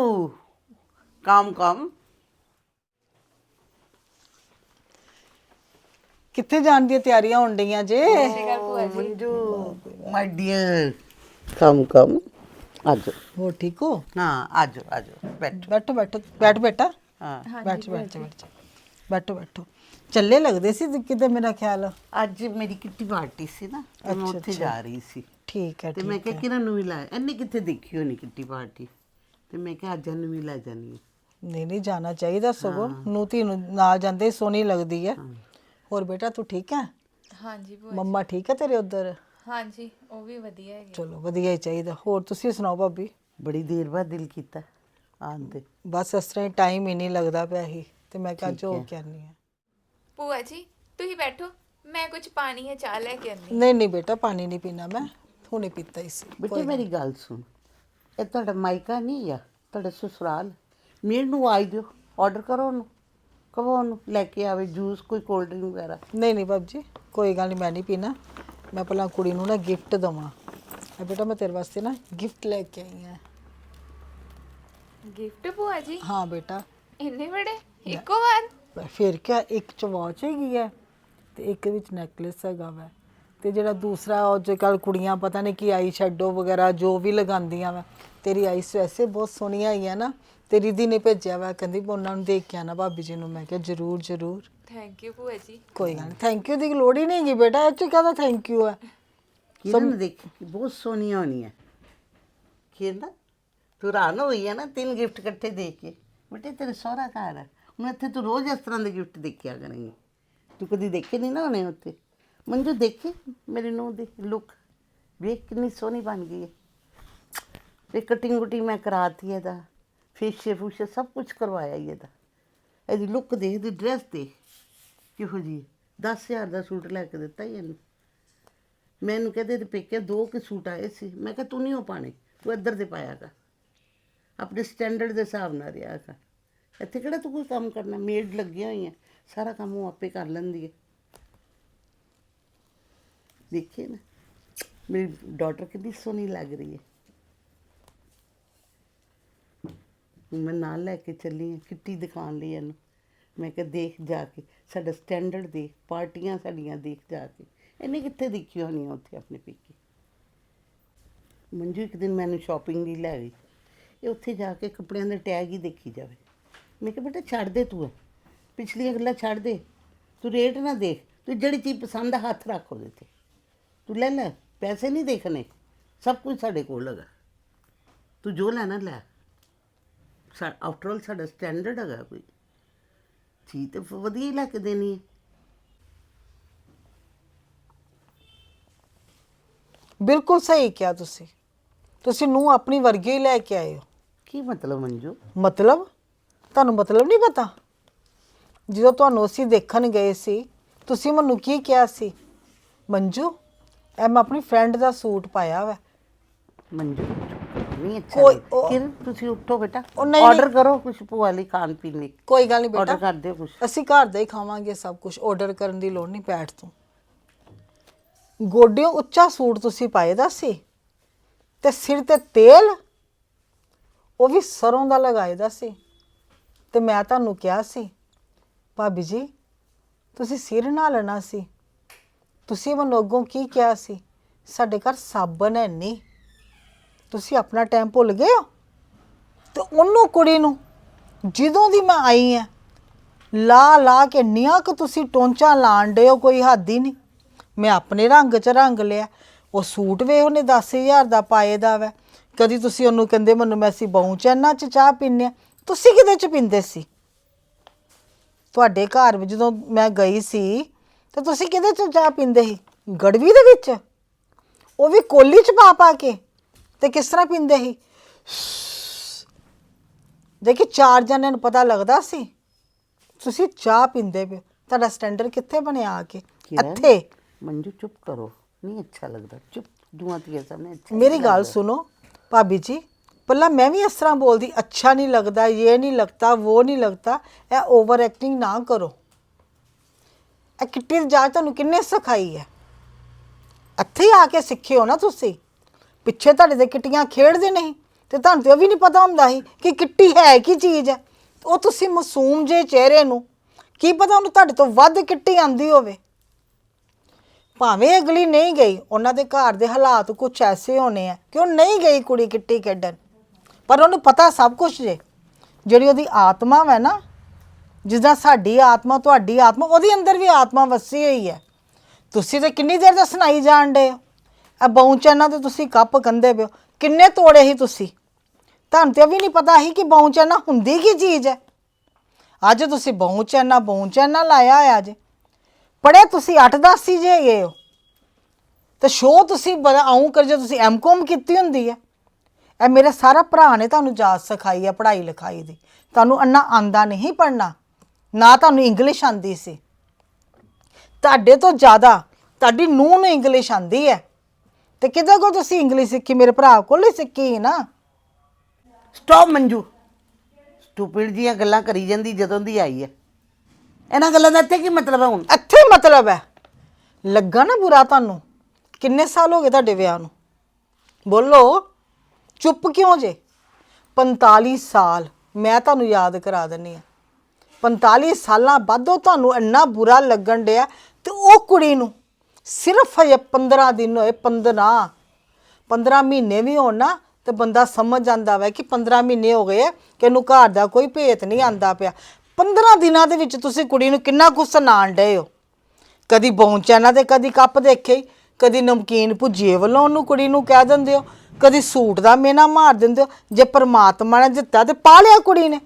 ਕੰਮ ਕੰਮ। ਕਿੱਥੇ ਜਾਣ ਦੀਆਂ ਤਿਆਰੀਆਂ ਹੋਣ ਡਈਆਂ ਜੇ? ਮੰਜੂ ਮਾਈ ਡੀਅਰ ਕੰਮ ਕੰਮ। ਅੱਜ। ਹੋ ਠੀਕ ਹੋ? ਹਾਂ ਅੱਜ ਅੱਜ। ਬੈਠ। ਬੈਠੋ ਬੈਠੋ। ਬੈਠ ਬੇਟਾ। ਹਾਂ। ਬੈਠ ਬੈਠ ਬੈਠ। ਬੈਠੋ ਬੈਠੋ। ਚੱਲੇ ਲੱਗਦੇ ਸੀ ਕਿਤੇ ਮੇਰਾ ਖਿਆਲ? ਅੱਜ ਮੇਰੀ ਕਿੱਟੀ ਪਾਰਟੀ ਸੀ ਨਾ ਤੇ ਮੈਂ ਉੱਥੇ ਜਾ ਰਹੀ ਸੀ। ਠੀਕ ਹੈ ਤੇ ਮੈਂ ਕਿਹਾ ਕਿਰਨ ਨੂੰ ਵੀ ਲੈ ਇਹਨੇ ਕਿੱਥੇ ਦੇਖੀ ਹੋਣੀ ਕਿੱਟੀ ਪਾਰਟੀ? ਤੇ ਮੈਂ ਕਿਹਾ ਅੱਜ ਇਹਨੂੰ ਵੀ ਲੈ ਜਾਨੀ ਆ। ਨਹੀਂ ਨਹੀਂ ਜਾਣਾ ਚਾਹੀਦਾ ਸਗੋਂ। ਨੂੰ ਨੂੰ ਨਾਲ ਜਾਂਦੇ ਸੋਹਣੀ ਲੱਗਦੀ ਹੈ। ਹੋਰ ਬੇਟਾ ਤੂੰ ਠੀਕ ਹੈ? ਹਾਂਜੀ ਮੰਮਾ ਠੀਕ ਹੈ ਤੇਰੇ ਉਧਰ? ਹਾਂਜੀ ਉਹ ਵੀ ਵਧੀਆ ਹੈਗੇ ਚਲੋ ਵਧੀਆ ਹੀ ਚਾਹੀਦਾ। ਹੋਰ ਤੁਸੀਂ ਸੁਣਾਓ ਭਾਬੀ? ਬੜੀ ਦੇਰ ਬਾਅਦ ਦਿਲ ਕੀਤਾ ਆਉਣ ਦੇ ਬਸ ਇਸ ਤਰ੍ਹਾਂ ਹੀ ਟਾਈਮ ਹੀ ਨਹੀਂ ਲੱਗਦਾ ਪਿਆ ਹੀ ਤੇ ਮੈਂ ਕਿਹਾ ਜੋ ਕਹਿਣੀ ਹੈ। ਭੂਆ ਜੀ ਤੁਸੀਂ ਬੈਠੋ ਮੈਂ ਕੁਝ ਪਾਣੀ ਜਾਂ ਚਾਹ ਲੈ ਕੇ ਆਨੀ ਨਹੀਂ ਨਹੀਂ ਬੇਟਾ ਪਾਣੀ ਨਹੀਂ ਪੀਣਾ ਮੈਂ ਹੁਣੇ ਪੀਤਾ ਹੀ ਸੀ। ਬੇਟੇ ਮੇਰੀ ਗੱਲ ਸੁਣ। ਇਹ ਤੁਹਾਡਾ ਮਾਇਕਾ ਨਹੀਂ ਆ ਤੁਹਾਡਾ ਸਸੁਰਾਲ। ਮੇਰ ਨੂੰ ਆਈ ਦਿਓ ਆਰਡਰ ਕਰੋ ਉਹਨੂੰ ਕਹੋ ਉਹਨੂੰ ਲੈ ਕੇ ਆਵੇ ਜੂਸ ਕੋਈ ਕੋਲਡ ਡਰਿੰਕ ਵਗੈਰਾ। ਨਹੀਂ ਨਹੀਂ ਬਾਬ ਜੀ ਕੋਈ ਗੱਲ ਨਹੀਂ ਮੈਂ ਨਹੀਂ ਪੀਣਾ। ਮੈਂ ਪਹਿਲਾਂ ਕੁੜੀ ਨੂੰ ਨਾ ਗਿਫਟ ਦਵਾਂ। ਆ ਬੇਟਾ ਮੈਂ ਤੇਰੇ ਵਾਸਤੇ ਨਾ ਗਿਫਟ ਲੈ ਕੇ ਆਈ ਹਾਂ। ਗਿਫਟ ਭੂਆ ਜੀ? ਹਾਂ ਬੇਟਾ। ਇੰਨੇ ਬੜੇ ਇੱਕੋ ਵਾਰ? ਪਰ ਫਿਰ ਕਿਆ ਇੱਕ ਚ ਵਾਚ ਹੈਗੀ ਹੈ ਤੇ ਇੱਕ ਵਿੱਚ ਨੈਕਲੇਸ ਹੈਗਾ ਵਾ। ਤੇ ਜਿਹੜਾ ਦੂਸਰਾ ਉਹ ਜੇ ਕੱਲ ਕੁੜੀਆਂ ਪਤਾ ਨਹੀਂ ਕੀ ਆਈ ਸ਼ੈਡੋ ਵਗੈਰਾ ਜੋ ਵੀ ਲਗਾਉਂਦੀਆਂ ਵਾ। ਤੇਰੀ ਆਈਸ ਵੈਸੇ ਬਹੁਤ ਸੋਹਣੀਆਂ ਆਈਆਂ ਨਾ। ਤੇਰੀ ਦੀ ਨੇ ਭੇਜਿਆ ਵਾ ਕਹਿੰਦੀ ਵੀ ਉਹਨਾਂ ਨੂੰ ਦੇਖ ਕੇ ਆਣਾ ਭਾਬੀ ਜੀ ਨੂੰ। ਮੈਂ ਕਿਹਾ ਜਰੂਰ ਜਰੂਰ। ਥੈਂਕ ਯੂ ਭੂਆ ਜੀ। ਕੋਈ ਗੱਲ ਨਹੀਂ ਥੈਂਕ ਯੂ ਦੀ ਲੋੜ ਹੀ ਨਹੀਂ ਹੈਗੀ ਬੇਟਾ ਇਹ ਚ ਕਾਹਦਾ ਥੈਂਕ ਯੂ ਹੈ ਕਿਰਨ ਦੇਖ ਬਹੁਤ ਸੋਹਣੀਆਂ ਹੋਣੀਆਂ। ਕਿਰਨ ਤੂੰ ਰਾਨ ਹੋਈ ਹੈ ਨਾ ਤਿੰਨ ਗਿਫਟ ਇਕੱਠੇ ਦੇ ਕੇ। ਬੇਟੇ ਤੇਰੇ ਸਹੁਰਾ ਘਰ ਹੈ ਹੁਣ ਇੱਥੇ ਤੂੰ ਰੋਜ਼ ਇਸ ਤਰ੍ਹਾਂ ਦੇ ਗਿਫਟ ਦੇਖਿਆ ਕਰੇਂਗੀ। ਤੂੰ ਕਦੀ ਦੇਖੇ ਨਹੀਂ ਨਾ ਹੋਣੇ ਉੱਥੇ? ਮੰਜੂ ਦੇਖੀ? ਮੇਰੀ ਨੂੰਹ ਦੀ ਲੁੱਕ ਵੇਖ ਕਿੰਨੀ ਸੋਹਣੀ ਬਣ ਗਈ ਹੈ। ਤੇ ਕਟਿੰਗ ਕੁਟਿੰਗ ਮੈਂ ਕਰਾਤੀ ਇਹਦਾ। ਫੇਸ਼ੀਅਲ ਫੂਸ਼ੀਅਲ ਸਭ ਕੁਝ ਕਰਵਾਇਆ ਹੀ ਇਹਦਾ। ਇਹਦੀ ਲੁੱਕ ਦੇਖ, ਇਹਦੀ ਡਰੈਸ ਦੇਖ। ਕਿਹੋ ਜੀ 10000 ਦਾ ਸੂਟ ਲੈ ਕੇ ਦਿੱਤਾ ਹੀ ਇਹਨੂੰ। ਮੈਨੂੰ ਕਹਿੰਦੇ ਤੇ ਪੇਕੇ ਦੋ ਕਿ ਸੂਟ ਆਏ ਸੀ। ਮੈਂ ਕਿਹਾ, ਤੂੰ ਨਹੀਂ ਉਹ ਪਾਣੇ, ਤੂੰ ਇੱਧਰ ਦੇ ਪਾਇਆ ਕਰ। ਆਪਣੇ ਸਟੈਂਡਰਡ ਦੇ ਹਿਸਾਬ ਨਾਲ ਰਿਹਾ ਕਰ। ਇੱਥੇ ਕਿਹੜਾ ਤੂੰ ਕੋਈ ਕੰਮ ਕਰਨਾ? ਮੇਡ ਲੱਗੀਆਂ ਹੋਈਆਂ। ਸਾਰਾ ਕੰਮ ਉਹ ਆਪੇ ਕਰ ਲੈਂਦੀ ਹੈ ਦੇਖੇ ਨਾ। ਮੇਰੀ ਡਾਟਰ ਕਿੰਨੀ ਸੋਹਣੀ ਲੱਗ ਰਹੀ ਹੈ ਹੁਣ ਮੈਂ ਨਾਲ ਲੈ ਕੇ ਚੱਲੀ ਹਾਂ ਕਿੱਟੀ ਦਿਖਾਉਣ ਲਈ ਇਹਨੂੰ। ਮੈਂ ਕਿਹਾ, ਦੇਖ ਜਾ ਕੇ, ਸਾਡਾ ਸਟੈਂਡਰਡ ਦੇਖ, ਪਾਰਟੀਆਂ ਸਾਡੀਆਂ ਦੇਖ ਜਾ ਕੇ। ਇਹਨੇ ਕਿੱਥੇ ਦੇਖੀ ਹੋਣੀ ਉੱਥੇ ਆਪਣੇ ਪੇਕੇ? ਮੰਜੂ ਇੱਕ ਦਿਨ ਮੈਨੂੰ ਸ਼ਾਪਿੰਗ ਲਈ ਲੈ ਗਈ। ਇਹ ਉੱਥੇ ਜਾ ਕੇ ਕੱਪੜਿਆਂ ਦੇ ਟੈਗ ਹੀ ਦੇਖੀ ਜਾਵੇ। ਮੈਂ ਕਿਹਾ, ਬੇਟਾ, ਛੱਡ ਦੇ ਤੂੰ ਇਹ। ਪਿਛਲੀਆਂ ਗੱਲਾਂ ਛੱਡ ਦੇ। ਤੂੰ ਰੇਟ ਨਾ ਦੇਖ। ਤੂੰ ਜਿਹੜੀ ਚੀਜ਼ ਪਸੰਦ ਆ, ਹੱਥ ਰੱਖ ਉਹਦੇ ਤੇ। ਤੂੰ ਲੈ ਲੈ, ਪੈਸੇ ਨਹੀਂ ਦੇਖਣੇ। ਸਭ ਕੁਝ ਸਾਡੇ ਕੋਲ ਹੈਗਾ। ਤੂੰ ਜੋ ਲੈਣਾ, ਲੈ। ਆਫਟਰ ਆਲ ਸਾਡਾ ਸਟੈਂਡਰਡ ਹੈਗਾ ਕੋਈ। ਚੀਜ਼ ਤੇ ਵਧੀਆ ਹੀ ਲੈ ਕੇ ਦੇਣੀ ਬਿਲਕੁਲ ਸਹੀ ਕਿਹਾ ਤੁਸੀਂ। ਤੁਸੀਂ ਨੂੰ ਆਪਣੀ ਵਰਗੀ ਹੀ ਲੈ ਕੇ ਆਏ ਹੋ। ਕੀ ਮਤਲਬ ਮੰਜੂ? ਮਤਲਬ? ਤੁਹਾਨੂੰ ਮਤਲਬ ਨਹੀਂ ਪਤਾ? ਜਦੋਂ ਤੁਹਾਨੂੰ ਅਸੀਂ ਦੇਖਣ ਗਏ ਸੀ ਤੁਸੀਂ ਮੈਨੂੰ ਕੀ ਕਿਹਾ ਸੀ? ਮੰਜੂ ਇਹ ਮੈਂ ਆਪਣੀ ਫਰੈਂਡ ਦਾ ਸੂਟ ਪਾਇਆ ਵਾ। ਮੰਜੂ? ਨਹੀਂ ਅੱਛਾ ਕੋਈ-। ਉਹ- ਕਿਰਨ ਤੁਸੀਂ ਉੱਠੋ ਬੇਟਾ ਉਹ ਨਹੀਂ- ਆਰਡਰ ਕਰੋ ਕੁਝ ਭੂਆ ਲਈ ਖਾਣ ਪੀਣ ਲਈ। ਕੋਈ ਗੱਲ ਨਹੀਂ ਆਰਡਰ ਬੇਟਾ ਕਰ ਦਿਓ ਕੁਝ ਅਸੀਂ ਘਰ ਦਾ ਹੀ ਖਾਵਾਂਗੇ ਸਭ ਕੁਝ ਆਰਡਰ ਕਰਨ ਦੀ ਲੋੜ ਨਹੀਂ ਪੈਟ ਤੋਂ। ਗੋਡਿਓਂ ਉੱਚਾ ਸੂਟ ਤੁਸੀਂ ਪਾਏ ਦਾ ਸੀ ਤੇ ਸਿਰ ਤੇ ਤੇਲ ਉਹ ਵੀ ਸਰੋਂ ਦਾ ਲਗਾਏ ਦਾ ਸੀ। ਤੇ ਮੈਂ ਤੁਹਾਨੂੰ ਕਿਹਾ ਸੀ ਭਾਬੀ ਜੀ ਤੁਸੀਂ ਸਿਰ ਨਾ ਲੈਣਾ ਸੀ। ਤੁਸੀਂ ਮੈਨੂੰ ਅੱਗੋਂ ਕੀ ਕਿਹਾ ਸੀ? ਸਾਡੇ ਘਰ ਸਾਬਣ ਹੈ ਨਹੀਂ ਤੁਸੀਂ ਆਪਣਾ ਟਾਈਮ ਭੁੱਲ ਗਏ ਹੋ? ਤੇ ਉਹਨੂੰ ਕੁੜੀ ਨੂੰ ਜਦੋਂ ਦੀ ਮੈਂ ਆਈ ਆ, ਲਾ ਲਾ ਕੇ ਨਿਆ ਕਿ ਤੁਸੀਂ ਟੋਂਚਾ ਲਾਣ ਡੇ ਹੋ, ਕੋਈ ਹੱਦ ਹੀ ਨਹੀਂ। ਮੈਂ ਆਪਣੇ ਰੰਗ 'ਚ ਰੰਗ ਲਿਆ। ਉਹ ਸੂਟ ਵੇ ਉਹਨੇ 10000 ਦਾ ਪਾਏ ਦਾ ਵੈ। ਕਦੀ ਤੁਸੀਂ ਉਹਨੂੰ ਕਹਿੰਦੇ ਮੈਨੂੰ ਮੈਂ ਸੀ ਬਹੁ ਚੈਨਾ 'ਚ ਚਾਹ ਪੀਂਦੇ ਹਾਂ ਤੁਸੀਂ ਕਿਹਦੇ 'ਚ ਪੀਂਦੇ ਸੀ? ਤੁਹਾਡੇ ਘਰ ਵਿੱਚ ਜਦੋਂ ਮੈਂ ਗਈ ਸੀ, ਤੇ ਤੁਸੀਂ ਕਿਹਦੇ 'ਚ ਚਾਹ ਪੀਂਦੇ ਸੀ? ਗੜਵੀ ਦੇ ਵਿੱਚ? ਉਹ ਵੀ ਕੋਲੀ 'ਚ ਪਾ ਪਾ ਕੇ? ਤੇ ਕਿਸ ਤਰ੍ਹਾਂ ਪੀਂਦੇ ਸੀ? ਦੇਖੀ ਚਾਰ ਜਣਿਆਂ ਨੂੰ ਪਤਾ ਲੱਗਦਾ ਸੀ। ਤੁਸੀਂ ਚਾਹ ਪੀਂਦੇ ਪਏ। ਤੁਹਾਡਾ ਸਟੈਂਡਰਡ ਕਿੱਥੇ ਬਣਿਆ ਆ ਕੇ? ਕਿਰਨ? ਇੱਥੇ। ਮੰਜੂ ਚੁੱਪ ਕਰੋ। ਨਹੀਂ ਅੱਛਾ ਲੱਗਦਾ। ਚੁੱਪ। ਦੁਆ ਤੀਏ ਸਾਹਮਣੇ ਅੱਛਾ ਮੇਰੀ ਗੱਲ। ਸੁਣੋ ਭਾਬੀ ਜੀ। ਪਹਿਲਾਂ ਮੈਂ ਵੀ ਇਸ ਤਰ੍ਹਾਂ ਬੋਲਦੀ ਅੱਛਾ ਨਹੀਂ ਲੱਗਦਾ ਇਹ ਨਹੀਂ ਲੱਗਦਾ ਉਹ ਨਹੀਂ ਲੱਗਦਾ ਇਹ ਓਵਰ ਐਕਟਿੰਗ ਨਾ ਕਰੋ। ਇਹ ਕਿੱਟੀ ਦੀ ਜਾਚ ਤੁਹਾਨੂੰ ਕਿੰਨੇ ਸਿਖਾਈ ਹੈ? ਇੱਥੇ ਹੀ ਆ ਕੇ ਸਿੱਖੇ ਹੋ ਨਾ ਤੁਸੀਂ। ਪਿੱਛੇ ਤੁਹਾਡੇ 'ਤੇ ਕਿੱਟੀਆਂ ਖੇਡਦੇ ਨਹੀਂ ਤੇ ਤੁਹਾਨੂੰ ਤੇ ਉਹ ਵੀ ਨਹੀਂ ਪਤਾ ਹੁੰਦਾ ਸੀ ਕਿ ਕਿੱਟੀ ਹੈ ਕੀ ਚੀਜ਼ ਹੈ। ਉਹ ਤੁਸੀਂ ਮਾਸੂਮ ਜੇ ਚਿਹਰੇ ਨੂੰ, ਕੀ ਪਤਾ ਉਹਨੂੰ ਤੁਹਾਡੇ ਤੋਂ ਵੱਧ ਕਿੱਟੀ ਆਂਦੀ ਹੋਵੇ। ਭਾਵੇਂ ਅਗਲੀ ਨਹੀਂ ਗਈ, ਉਹਨਾਂ ਦੇ ਘਰ ਦੇ ਹਾਲਾਤ ਕੁਝ ਐਸੇ ਹੋਣੇ ਆ ਕਿ ਉਹ ਨਹੀਂ ਗਈ ਕੁੜੀ ਕਿੱਟੀ ਖੇਡਣ। ਪਰ ਉਹਨੂੰ ਪਤਾ ਸਭ ਕੁਝ ਜੇ। ਜਿਹੜੀ ਉਹਦੀ ਆਤਮਾ ਹੈ ਨਾ, ਜਿੱਦਾਂ ਸਾਡੀ ਆਤਮਾ, ਤੁਹਾਡੀ ਆਤਮਾ, ਉਹਦੇ ਅੰਦਰ ਵੀ ਆਤਮਾ ਵਸੀ ਹੋਈ ਹੈ। ਤੁਸੀਂ ਤੇ ਕਿੰਨੀ ਦੇਰ ਦਾ ਸੁਣਾਈ ਜਾਣ ਡੇ ਹੋ? ਆ ਬੌਂਚਾਨਾ ਤੇ ਤੁਸੀਂ ਕੱਪ ਕੰਦੇ ਪਿਓ। ਕਿੰਨੇ ਤੋੜੇ ਸੀ ਤੁਸੀਂ? ਤੁਹਾਨੂੰ ਤੇ ਵੀ ਨਹੀਂ ਪਤਾ ਸੀ ਕਿ ਬੌਂਚਾਨਾ ਹੁੰਦੀ ਕੀ ਚੀਜ਼ ਹੈ। ਅੱਜ ਤੁਸੀਂ ਬੌਂਚਾਨਾ ਬੌਂਚਾਨਾ ਲਾਇਆ ਹੋਇਆ ਜੇ। ਪੜੇ ਤੁਸੀਂ 8-10 ਸੀ ਜੇ ਗਏ ਹੋ। ਤੇ ਸ਼ੋ ਤੁਸੀਂ ਬੜਾ ਆਉਂ ਕਰ ਜੇ ਤੁਸੀਂ ਐਮਕੋਮ ਕੀਤੀ ਹੁੰਦੀ ਹੈ। ਇਹ ਮੇਰਾ ਸਾਰਾ ਭਰਾ ਨੇ ਤੁਹਾਨੂੰ ਜਾਚ ਸਿਖਾਈ ਹੈ, ਪੜ੍ਹਾਈ ਲਿਖਾਈ ਦੀ। ਤੁਹਾਨੂੰ ਅੰਨਾ ਆਂਦਾ ਨਹੀਂ ਪੜਨਾ ਨਾ ਤੁਹਾਨੂੰ ਇੰਗਲਿਸ਼ ਆਂਦੀ ਸੀ। ਤੁਹਾਡੇ ਤੋਂ ਜ਼ਿਆਦਾ ਤੁਹਾਡੀ ਨੂੰਹ ਨੂੰ ਇੰਗਲਿਸ਼ ਆਂਦੀ ਹੈ। ਤੇ ਕਿਹਦੇ ਕੋਲ ਤੁਸੀਂ ਇੰਗਲਿਸ਼ ਸਿੱਖੀ? ਮੇਰੇ ਭਰਾ ਕੋਲ ਹੀ ਸਿੱਖੀ ਨਾ। ਸਟਾਪ ਮੰਜੂ। ਸਟੂਪਿਡ ਜੀਆਂ ਗੱਲਾਂ ਕਰੀ ਜਾਂਦੀ ਜਦੋਂ ਦੀ ਆਈ ਹੈ। ਇਹਨਾਂ ਗੱਲਾਂ ਦਾ ਇੱਥੇ ਕੀ ਮਤਲਬ ਹੈ ਹੁਣ? ਇੱਥੇ ਮਤਲਬ ਹੈ। ਲੱਗਾ ਨਾ ਬੁਰਾ ਤੁਹਾਨੂੰ? ਕਿੰਨੇ ਸਾਲ ਹੋ ਗਏ ਤੁਹਾਡੇ ਵਿਆਹ ਨੂੰ? ਬੋਲੋ ਚੁੱਪ ਕਿਉਂ ਜੇ? 45 ਸਾਲ ਮੈਂ ਤੁਹਾਨੂੰ ਯਾਦ ਕਰਾ ਦਿੰਨੀ ਆ 45 ਸਾਲਾਂ ਬਾਅਦੋਂ ਤੁਹਾਨੂੰ ਇੰਨਾ ਬੁਰਾ ਲੱਗਣ ਡਿਆ ਤੇ ਉਹ ਕੁੜੀ ਨੂੰ ਸਿਰਫ ਹਜੇ 15 ਦਿਨ ਹੋਏ 15 15 ਮਹੀਨੇ ਵੀ ਹੋਣ ਨਾ ਤੇ ਬੰਦਾ ਸਮਝ ਜਾਂਦਾ ਵਾ ਕਿ 15 ਮਹੀਨੇ ਹੋ ਗਏ ਆ ਕਿ ਇਹਨੂੰ ਘਰ ਦਾ ਕੋਈ ਭੇਤ ਨਹੀਂ ਆਂਦਾ ਪਿਆ। 15 ਦਿਨਾਂ ਦੇ ਵਿੱਚ ਤੁਸੀਂ ਕੁੜੀ ਨੂੰ ਕਿੰਨਾ ਕੁ ਸੁਣਾਣ ਡਏ ਹੋ? ਕਦੀ ਬੌਂਚਾਨਾ ਤੇ ਕਦੀ ਕੱਪ ਦੇਖੇ ਈ, ਕਦੀ ਨਮਕੀਨ ਭੁਜੀਏ ਵੱਲੋਂ ਉਹਨੂੰ ਕੁੜੀ ਨੂੰ ਕਹਿ ਦਿੰਦੇ ਹੋ ਕਦੀ ਸੂਟ ਦਾ ਮੇਨਾ ਮਾਰ ਦਿੰਦੇ ਹੋ ਜੇ ਪਰਮਾਤਮਾ ਨੇ ਦਿੱਤਾ ਤੇ ਪਾ ਲਿਆ ਕੁੜੀ ਨੇ।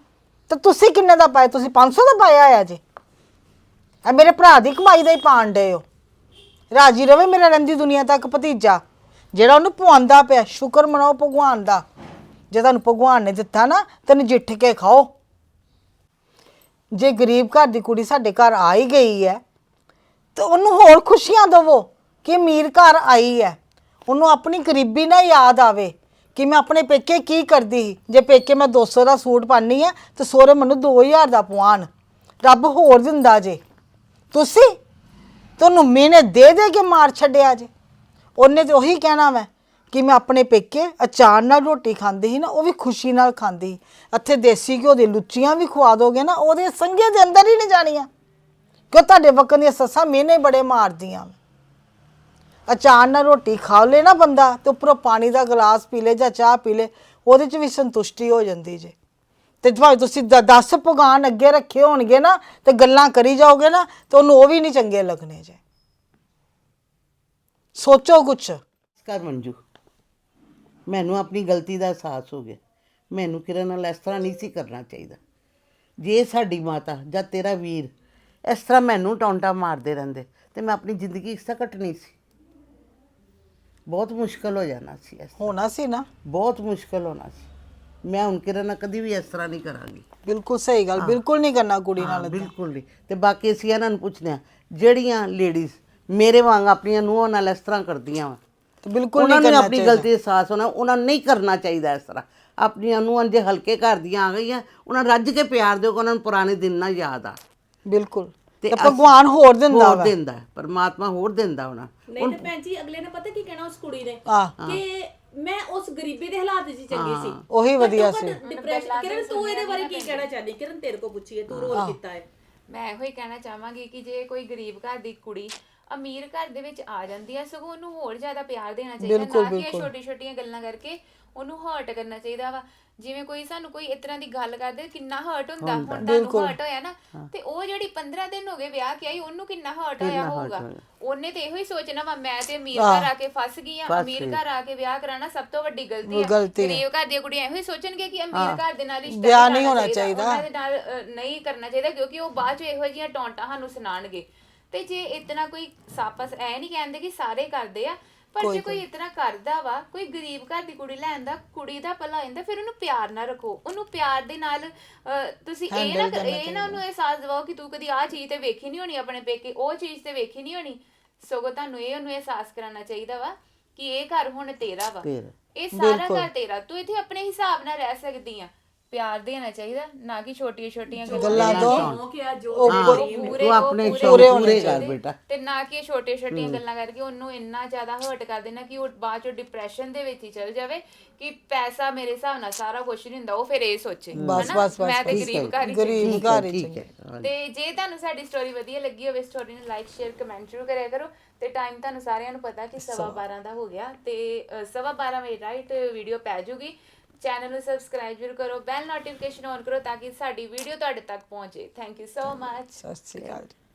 ਤਾਂ ਤੁਸੀਂ ਕਿੰਨੇ ਦਾ ਪਾਇਆ? ਤੁਸੀਂ 500 ਦਾ ਪਾਇਆ ਆ ਜੇ। ਇਹ ਮੇਰੇ ਭਰਾ ਦੀ ਕਮਾਈ ਦਾ ਹੀ ਪਾਣ ਡਏ ਹੋ। ਰਾਜੀ ਰਵੇ ਮੇਰਾ ਰਹਿੰਦੀ ਦੁਨੀਆ ਤੱਕ ਭਤੀਜਾ। ਜਿਹੜਾ ਉਹਨੂੰ ਪਵਾਉਂਦਾ ਪਿਆ, ਸ਼ੁਕਰ ਮਨਾਓ ਭਗਵਾਨ ਦਾ। ਜੇ ਤੁਹਾਨੂੰ ਭਗਵਾਨ ਨੇ ਦਿੱਤਾ ਨਾ ਤੇ ਨਜਿੱਠ ਕੇ ਖਾਓ। ਜੇ ਗਰੀਬ ਘਰ ਦੀ ਕੁੜੀ ਸਾਡੇ ਘਰ ਆ ਹੀ ਗਈ ਹੈ, ਤੇ ਉਹਨੂੰ ਹੋਰ ਖੁਸ਼ੀਆਂ ਦਵੋ ਕਿ ਅਮੀਰ ਘਰ ਆਈ ਹੈ। ਉਹਨੂੰ ਆਪਣੀ ਗਰੀਬੀ ਨਾ ਯਾਦ ਆਵੇ ਕਿ ਮੈਂ ਆਪਣੇ ਪੇਕੇ ਕੀ ਕਰਦੀ ਸੀ। ਜੇ ਪੇਕੇ ਮੈਂ 200 ਦਾ ਸੂਟ ਪਾਨੀ ਹੈ, ਤੇ ਸੋਹਰੇ ਮੈਨੂੰ 2000 ਦਾ ਪਵਾਨ ਰੱਬ ਹੋਰ ਦਿੰਦਾ ਜੇ। ਤੁਸੀਂ? ਤੁਹਾਨੂੰ ਮਹੀਨੇ ਦੇ ਦੇ ਕੇ ਮਾਰ ਛੱਡਿਆ ਜੇ। ਉਹਨੇ ਤੇ ਉਹੀ ਕਹਿਣਾ ਮੈਂ ਕਿ ਮੈਂ ਆਪਣੇ ਪੇਕੇ ਅਚਾਰ ਨਾਲ ਰੋਟੀ ਖਾਂਦੀ ਸੀ ਨਾ, ਉਹ ਵੀ ਖੁਸ਼ੀ ਨਾਲ ਖਾਂਦੀ ਸੀ। ਇੱਥੇ ਦੇਸੀ ਘਿਓ ਦੀ ਲੁੱਚੀਆਂ ਵੀ ਖਵਾ ਦੋਗੇ ਨਾ, ਉਹਦੇ ਸੰਘੇ ਦੇ ਅੰਦਰ ਹੀ ਨਹੀਂ ਜਾਣੀਆਂ। ਕਿਉਂ ਤੁਹਾਡੇ ਵਕਨ ਦੀਆਂ ਸੱਸਾਂ ਮਹੀਨੇ ਬੜੇ ਮਾਰਦੀਆਂ ਅਚਾਰ ਨਾਲ ਰੋਟੀ ਖਾ ਲੇ ਨਾ ਬੰਦਾ, ਤੇ ਉੱਪਰੋਂ ਪਾਣੀ ਦਾ ਗਲਾਸ ਪੀ ਲੇ ਜਾਂ ਚਾਹ ਪੀ ਲੇ, ਉਹਦੇ 'ਚ ਵੀ ਸੰਤੁਸ਼ਟੀ ਹੋ ਜਾਂਦੀ ਜੇ। ਤੇ ਭਾਵੇਂ ਤੁਸੀਂ 10 ਪਗਾਨ ਅੱਗੇ ਰੱਖੇ ਹੋਣਗੇ ਨਾ ਤੇ ਗੱਲਾਂ ਕਰੀ ਜਾਓਗੇ ਨਾ ਤੇ ਉਹਨੂੰ ਉਹ ਵੀ ਨਹੀਂ ਚੰਗੇ ਲੱਗਣੇ ਜੇ। ਸੋਚੋ ਕੁਛ। ਕਰ ਮੰਜੂ। ਮੈਨੂੰ ਆਪਣੀ ਗਲਤੀ ਦਾ ਅਹਿਸਾਸ ਹੋ ਗਿਆ। ਮੈਨੂੰ ਕਿਰਨ ਨਾਲ ਇਸ ਤਰ੍ਹਾਂ ਨਹੀਂ ਸੀ ਕਰਨਾ ਚਾਹੀਦਾ। ਜੇ ਸਾਡੀ ਮਾਤਾ ਜਾਂ ਤੇਰਾ ਵੀਰ ਇਸ ਤਰ੍ਹਾਂ ਮੈਨੂੰ ਟੌਂਟਾ ਮਾਰਦੇ ਰਹਿੰਦੇ ਤੇ ਮੈਂ ਆਪਣੀ ਜ਼ਿੰਦਗੀ ਇਸ ਤਰ੍ਹਾਂ ਕੱਟਣੀ ਸੀ। ਬਹੁਤ ਮੁਸ਼ਕਲ ਹੋ ਜਾਣਾ ਸੀ ਇਸ ਹੋਣਾ ਸੀ ਨਾ। ਬਹੁਤ ਮੁਸ਼ਕਲ ਹੋਣਾ ਸੀ। ਮੈਂ ਹੁਣ ਕਿਰਨ ਨਾਲ ਕਦੀ ਵੀ ਇਸ ਤਰ੍ਹਾਂ ਨਹੀਂ ਕਰਾਂਗੀ। ਬਿਲਕੁਲ ਸਹੀ ਗੱਲ ਬਿਲਕੁਲ ਨਹੀਂ ਕਰਨਾ ਕੁੜੀ ਨਾਲ ਬਿਲਕੁਲ ਨਹੀਂ। ਤੇ ਬਾਕੀ ਅਸੀਂ ਇਹਨਾਂ ਨੂੰ ਪੁੱਛਦੇ ਹਾਂ ਜਿਹੜੀਆਂ ਲੇਡੀਜ਼ ਮੇਰੇ ਵਾਂਗ ਆਪਣੀਆਂ ਨੂੰਹਾਂ ਨਾਲ ਇਸ ਤਰ੍ਹਾਂ ਕਰਦੀਆਂ ਵਾ ਤੇ ਬਿਲਕੁਲ ਉਹਨਾਂ ਨਹੀਂ ਨੂੰ ਕਰਨਾ ਆਪਣੀ ਗਲਤੀ ਦਾ ਅਹਿਸਾਸ ਹੋਣਾ ਉਹਨਾਂ ਨੂੰ ਨਹੀਂ ਕਰਨਾ ਚਾਹੀਦਾ ਇਸ ਤਰ੍ਹਾਂ। ਆਪਣੀਆਂ ਨੂੰਹਾਂ ਜੇ ਹਲਕੇ ਘਰ ਦੀਆਂ ਆ ਗਈਆਂ ਉਹਨਾਂ ਨੂੰ ਰੱਜ ਕੇ ਪਿਆਰ ਦਿਓ ਕਿ ਉਹਨਾਂ ਨੂੰ ਪੁਰਾਣੇ ਦਿਨ ਨਾ ਯਾਦ ਆ। ਬਿਲਕੁਲ। ਤੇ ਤੇ ਭਗਵਾਨ ਹੋਰ ਦਿੰਦਾ ਹੋਰ ਵਾ। ਦਿੰਦਾ ਹੈ, ਪਰਮਾਤਮਾ ਹੋਰ ਦਿੰਦਾ ਉਹਨਾਂ ਨਹੀਂ ਤੇ ਭੈਣ ਜੀ ਅਗਲੇ ਨੇ ਪਤਾ ਕੀ ਕਹਿਣਾ ਉਸ ਕੁੜੀ ਨੇ? ਕਿ ਮੈਂ ਉਸ ਗਰੀਬੀ ਦੇ ਹਾਲਾਤ 'ਚ ਚੰਗੀ ਸੀ। ਉਹੀ ਵਧੀਆ ਸੀ। ਡਿਪਰੈਸ਼ਨ ਕਿਰਨ ਤੂੰ ਇਹਦੇ ਬਾਰੇ ਕੀ ਕਹਿਣਾ ਚਾਹਦੀ? ਕਿਰਨ ਤੇਰੇ ਕੋ ਪੁੱਛੀਏ ਤੂੰ ਰੋਲ ਕੀਤਾ ਹੈ। ਮੈਂ ਇਹੋ ਹੀ ਕਹਿਣਾ ਚਾਹਾਂਗੀ ਕਿ ਜੇ ਕੋਈ ਗਰੀਬ ਘਰ ਦੀ ਕੁੜੀ ਅਮੀਰ ਘਰ ਦੇ ਵਿੱਚ ਆ ਜਾਂਦੀ ਹੈ ਸਗੋਂ ਉਹਨੂੰ ਹੋਰ ਜ਼ਿਆਦਾ ਪਿਆਰ ਦੇਣਾ ਚਾਹੀਦਾ ਨਾ ਕਿ ਛੋਟੀ ਛੋਟੀਆਂ ਗੱਲਾਂ ਕਰਕੇ ਉਹਨੂੰ ਹਰਟ ਕਰਨਾ ਚਾਹੀਦਾ ਵਾ। ਜਿਵੇਂ ਕੋਈ ਸਾਨੂੰ ਕੋਈ ਇਸ ਤਰ੍ਹਾਂ ਦੀ ਗੱਲ ਕਰਦੇ ਕਿੰਨਾ ਹਰਟ ਹੁੰਦਾ ਹੁਣ ਤੁਹਾਨੂੰ ਹਰਟ ਹੋਇਆ ਨਾ ਤੇ ਉਹ ਜਿਹੜੀ 15 ਦਿਨ ਹੋ ਗਏ ਵਿਆਹ ਕੇ ਆਈ ਉਹਨੂੰ ਕਿੰਨਾ ਹਰਟ ਹੋਇਆ ਹੋਊਗਾ। ਉਹਨੇ ਤੇ ਇਹੋ ਹੀ ਸੋਚਣਾ ਵਾ ਮੈਂ ਤੇ ਅਮੀਰ ਘਰ ਆ ਕੇ ਫਸ ਗਈ ਆ ਅਮੀਰ ਘਰ ਆ ਕੇ ਵਿਆਹ ਕਰਾਣਾ ਸਭ ਤੋਂ ਵੱਡੀ ਗਲਤੀ ਆ। ਗਲਤੀ। ਗਰੀਬ ਘਰ ਦੀਆਂ ਕੁੜੀਆਂ ਇਹੋ ਹੀ ਸੋਚਣਗੇ ਕਿ ਅਮੀਰ ਘਰ ਦੇ ਨਾਲ ਰਿਸ਼ਤਾ ਵਿਆਹ ਨਹੀਂ ਹੋਣਾ ਚਾਹੀਦਾ। ਉਹਨਾਂ ਦੇ ਨਾਲ ਅ, ਨਹੀਂ ਕਰਨਾ ਚਾਹੀਦਾ ਕਿਉਂਕਿ ਉਹ ਬਾਅਦ ਚ ਇਹੋ ਜਿਹੀਆਂ ਟੌਂਟਾਂ ਸਾਨੂੰ ਸੁਣਾਣਗੇ ਤੇ ਜੇ ਇਤਨਾ ਕੋਈ ਸਾਪਸ ਐ ਨਹੀਂ ਕਹਿੰਦੇ ਕਿ ਸਾਰੇ ਕਰਦੇ ਆ ਪਰ ਜੇ ਕੋਈ ਇਤਨਾ ਕਰਦਾ ਵਾ ਕੋਈ ਗਰੀਬ ਘਰ ਦੀ ਕੁੜੀ ਦਾ ਕੁੜੀ ਦਾ ਭਲਾ ਹੁੰਦਾ ਫਿਰ ਉਹਨੂੰ ਪਿਆਰ ਨਾਲ ਰੱਖੋ। ਉਹਨੂੰ ਪਿਆਰ ਦੇ ਨਾਲ ਤੁਸੀਂ ਇਹ ਨਾ ਇਹ ਨਾ ਉਹਨੂੰ ਅਹਿਸਾਸ ਦਿਵਾਓ ਕਿ ਤੂੰ ਕਦੀ ਆਹ ਚੀਜ਼ ਤੇ ਵੇਖੀ ਨਹੀਂ ਹੋਣੀ ਆਪਣੇ ਪੇਕੇ ਉਹ ਚੀਜ਼ ਤੇ ਵੇਖੀ ਨਹੀਂ ਹੋਣੀ। ਸਗੋਂ ਤੁਹਾਨੂੰ ਇਹ ਉਹਨੂੰ ਅਹਿਸਾਸ ਕਰਾਉਣਾ ਚਾਹੀਦਾ ਵਾ ਕਿ ਇਹ ਘਰ ਹੁਣ ਤੇਰਾ ਵਾ। ਇਹ ਸਾਰਾ ਘਰ ਤੇਰਾ। ਤੂੰ ਇੱਥੇ ਆਪਣੇ ਹਿਸਾਬ ਨਾਲ ਰਹਿ ਸਕਦੀ ਆ। ਪਿਆਰ ਦੇਣਾ ਚਾਹੀਦਾ ਨਾ ਕਿ ਛੋਟੀਆਂ ਛੋਟੀਆਂ ਗੱਲਾਂ ਦੋ ਉਹ ਕਿਹਾ ਜੋ ਪੂਰੇ ਤੂੰ ਆਪਣੇ ਉਹ ਸ਼ੌਕ ਪੂਰੇ ਪੂਰੇ ਕਰ ਬੇਟਾ ਤੇ ਨਾ ਕਿ ਛੋਟੇ ਛੋਟੀਆਂ ਗੱਲਾਂ ਕਰਕੇ ਉਹਨੂੰ ਇੰਨਾ ਜ਼ਿਆਦਾ ਹਰਟ ਕਰ ਦੇਣਾ ਕਿ ਉਹ ਬਾਅਦ ਚੋਂ ਡਿਪਰੈਸ਼ਨ ਦੇ ਵਿੱਚ ਹੀ ਚਲ ਜਾਵੇ ਕਿ ਪੈਸਾ ਮੇਰੇ ਹਿਸਾਬ ਨਾਲ ਸਾਰਾ ਕੁਝ ਨਹੀਂ ਹੁੰਦਾ ਉਹ ਫਿਰ ਇਹ ਸੋਚੇ ਬਸ, ਹਨਾ? ਬਸ, ਮੈਂ ਤੇ ਬਸ। ਗਰੀਬ ਘਰ ਹੀ ਗਰੀਬ ਠੀਕ ਹੈ ਘਰ ਹੀ ਠੀਕ। ਹੈ ਹਾਂ। ਤੇ ਜੇ ਤੁਹਾਨੂੰ ਸਾਡੀ ਸਟੋਰੀ ਵਧੀਆ ਲੱਗੀ ਹੋਵੇ ਸਟੋਰੀ ਨੂੰ ਲਾਈਕ ਸ਼ੇਅਰ ਕਮੈਂਟ ਜ਼ਰੂਰ ਕਰਿਆ ਕਰੋ ਤੇ ਟਾਈਮ ਤੁਹਾਨੂੰ ਸਾਰਿਆਂ ਨੂੰ ਪਤਾ ਕਿ ਸਵਾ 12 ਦਾ ਹੋ ਗਿਆ ਤੇ ਅ, ਸਵਾ 12 ਵਜੇ ਰਾਈਟ ਵੀਡੀਓ ਪੈ ਜੂਗੀ ਚੈਨਲ ਨੂੰ ਸਬਸਕ੍ਰਾਈਬ ਜ਼ਰੂਰ ਕਰੋ, ਬੈਲ ਨੋਟੀਫਿਕੇਸ਼ਨ ਔਨ ਕਰੋ ਤਾਂ ਕਿ ਸਾਡੀ ਵੀਡੀਓ ਤੁਹਾਡੇ ਤੱਕ ਪਹੁੰਚੇ। ਥੈਂਕ ਯੂ ਸੋ ਮਚ ਸਤਿ ਸ਼੍ਰੀ ਅਕਾਲ ਜੀ।